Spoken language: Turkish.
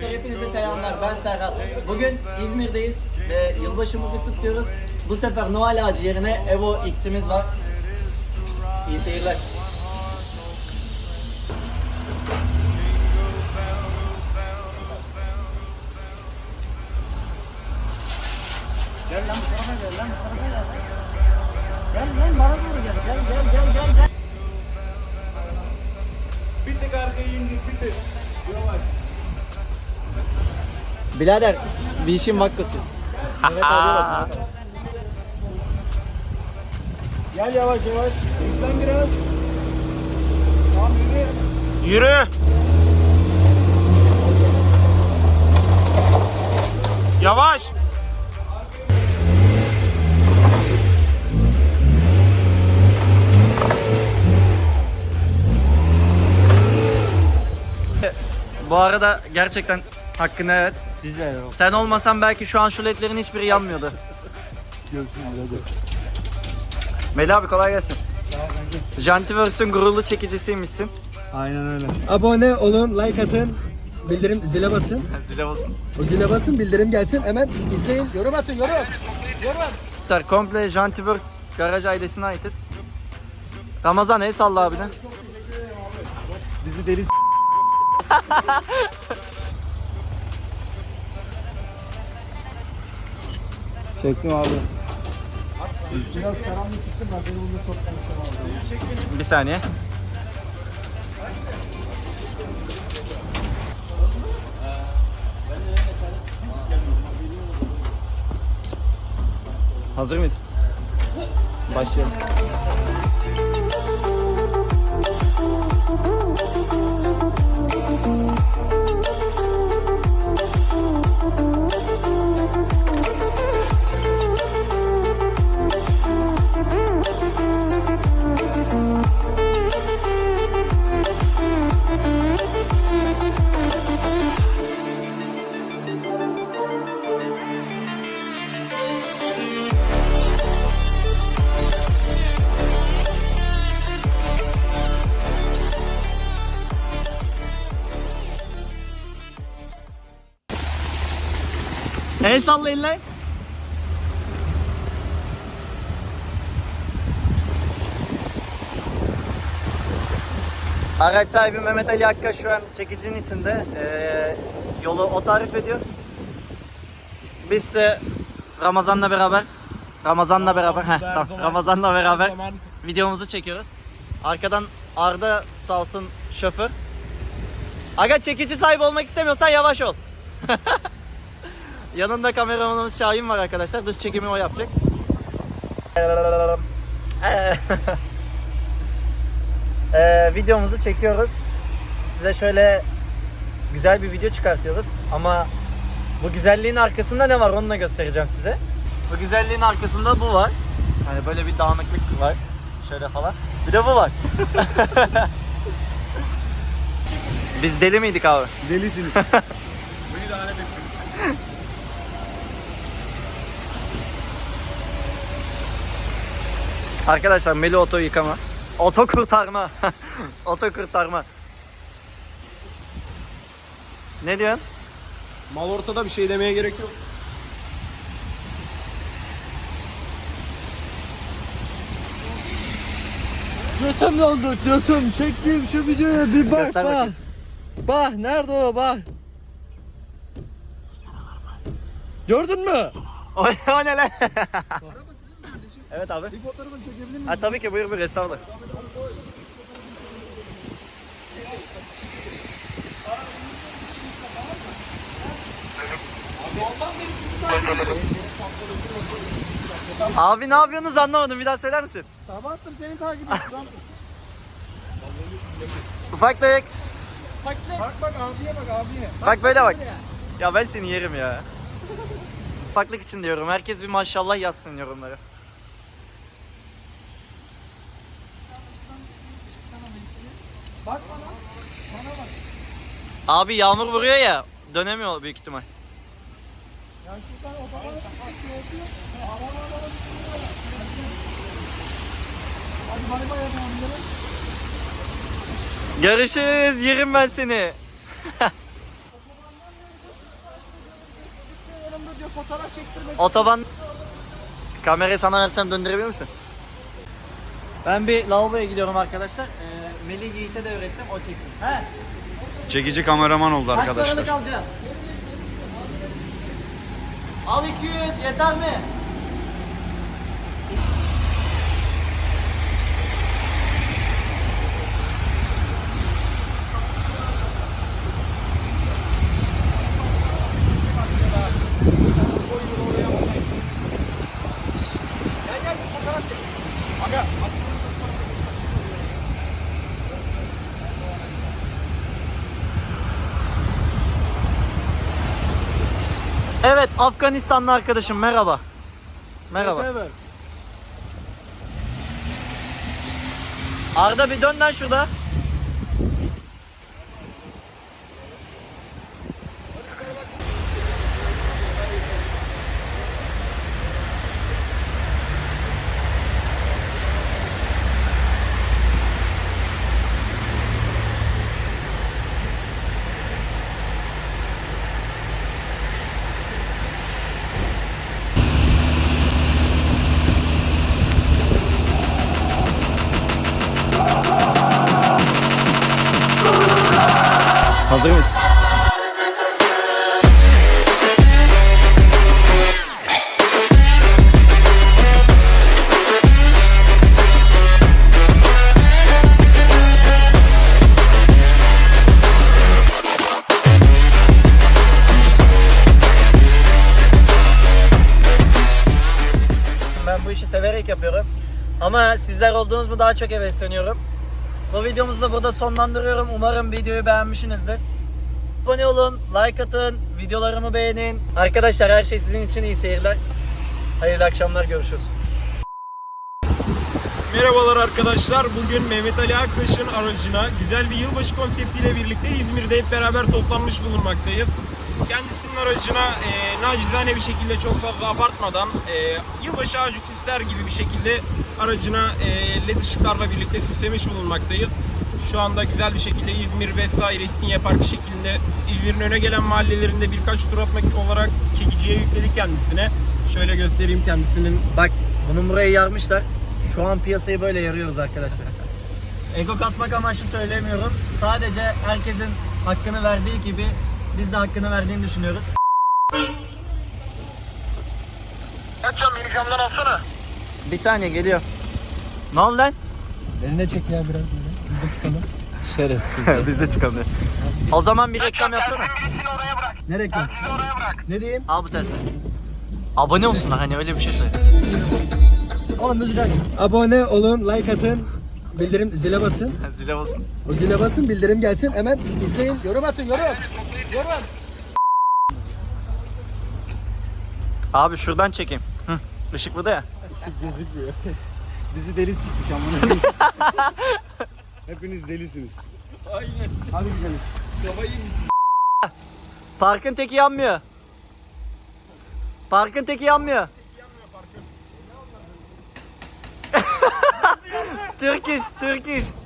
Hepinize selamlar. Ben Serhat. Bugün İzmir'deyiz ve yılbaşımızı kutluyoruz. Bu sefer Noel ağacı yerine Evo X'imiz var. İyi seyirler. Gel lan bu tarafa gel lan bu tarafa gel. Gel lan bana doğru gel. Gel gel gel gel. gel. Bir tek arkaya indik bir tek. Yavaş. Birader bir işin vakkası. Mehmet abiye bak. Mehmet abi. Gel yavaş yavaş. Hızlan biraz. Tamam yürü. Yürü. Yavaş. Bu arada gerçekten hakkını evet. Sizce Sen olmasan belki şu an şu ledlerin hiçbiri yanmıyordu. Melih abi kolay gelsin. Jantiverse'ün gururlu çekicisiymişsin. Aynen öyle. Abone olun, like atın, bildirim zile basın. Zile olsun. O zile basın, bildirim gelsin. Hemen izleyin, yorum atın, yorum. Arkadaşlar komple Jantiverse garaj ailesine aitiz. Ramazan el salla abine. Bizi deli Çektim abi. Biraz karanlık çıktı ben beni bunu soktum. Bir saniye. Hazır mıyız? Başlayalım. El sallayın lan. Araç sahibi Mehmet Ali Akka şu an çekicinin içinde. Ee, yolu o tarif ediyor. Biz ise Ramazan'la beraber Ramazan'la beraber heh, tamam, Ramazan'la beraber videomuzu çekiyoruz. Arkadan Arda sağ olsun şoför. Aga çekici sahibi olmak istemiyorsan yavaş ol. Yanında kameramanımız Şahin var arkadaşlar. Dış çekimi o yapacak. Ee, videomuzu çekiyoruz. Size şöyle güzel bir video çıkartıyoruz. Ama bu güzelliğin arkasında ne var onu da göstereceğim size. Bu güzelliğin arkasında bu var. Hani böyle bir dağınıklık var. Şöyle falan. Bir de bu var. Biz deli miydik abi? Delisiniz. Beni de alet ettiniz. Arkadaşlar Meli oto yıkama. Oto kurtarma. oto kurtarma. Ne diyorsun? Mal ortada bir şey demeye gerek yok. Götüm doldu, götüm. Çektiğim şu videoya bir bak, Göster bak. bakayım. Bak, nerede o, bak. Gördün mü? O, o ne lan? evet abi. Bir fotoğrafını çekebilir miyim? Ha, tabii ki buyur buyur estağfurullah. Abi ne yapıyorsunuz anlamadım bir daha söyler misin? Sabahtır seni takip ediyorum. Ufaklık. bak bak abiye bak abiye. Bak böyle bak. Ya ben seni yerim ya. Ufaklık için diyorum. Herkes bir maşallah yazsın yorumlara. Bak bana. Bana bak. Abi yağmur vuruyor ya. Dönemiyor büyük ihtimal. Ya şuradan otobana çıkıyor. Hadi bay bay gidelim. Görüşürüz. Yerim ben seni. Otoban Kamerayı sana versem döndürebilir misin? Ben bir lavaboya gidiyorum arkadaşlar. Ee, Melih Yiğit'e de öğrettim o çeksin. He? Çekici kameraman oldu Kaç arkadaşlar. paralık alacaksın? Al 200 yeter mi? Evet Afganistanlı arkadaşım merhaba. Merhaba. Evet. Arda bir dön lan şurada. Yapıyorum. Ama sizler olduğunuz mu daha çok hevesleniyorum. Bu videomuzu da burada sonlandırıyorum. Umarım videoyu beğenmişsinizdir. Abone olun, like atın, videolarımı beğenin. Arkadaşlar her şey sizin için iyi seyirler. Hayırlı akşamlar, görüşürüz. Merhabalar arkadaşlar. Bugün Mehmet Ali Aktaş'ın aracına güzel bir yılbaşı konseptiyle birlikte İzmir'de hep beraber toplanmış bulunmaktayız. Kendisinin aracına e, nacizane bir şekilde çok fazla abartmadan e, yılbaşı ağacı süsler gibi bir şekilde aracına e, led ışıklarla birlikte süslemiş bulunmaktayız. Şu anda güzel bir şekilde İzmir vesaire İstinye Parkı şeklinde İzmir'in öne gelen mahallelerinde birkaç tur atmak olarak çekiciye yükledik kendisine. Şöyle göstereyim kendisinin Bak, bunu buraya yarmışlar. Şu an piyasayı böyle yarıyoruz arkadaşlar. Ego kasmak amaçlı söylemiyorum. Sadece herkesin hakkını verdiği gibi biz de hakkını verdiğini düşünüyoruz. Bir saniye geliyor. Ne oldu lan? Eline çek ya biraz böyle. Biz de çıkalım. Şerefsiz. Biz de çıkalım. O zaman bir reklam yapsana. Ne reklam? Ne diyeyim? Al bu tersi. Abone olsunlar hani öyle bir şey söyle. Oğlum müzik aç. Abone olun, like atın, bildirim zile basın. Zile basın. O zile basın, bildirim gelsin. Hemen izleyin, yorum atın, yorum. Yorum. Abi şuradan çekeyim. Hı. Işık burada ya. gözükmüyor. Bizi deli sikmiş amına. Hepiniz delisiniz. Aynen. Hadi gidelim. Parkın teki yanmıyor. Parkın teki yanmıyor. Türkisch, Türkisch.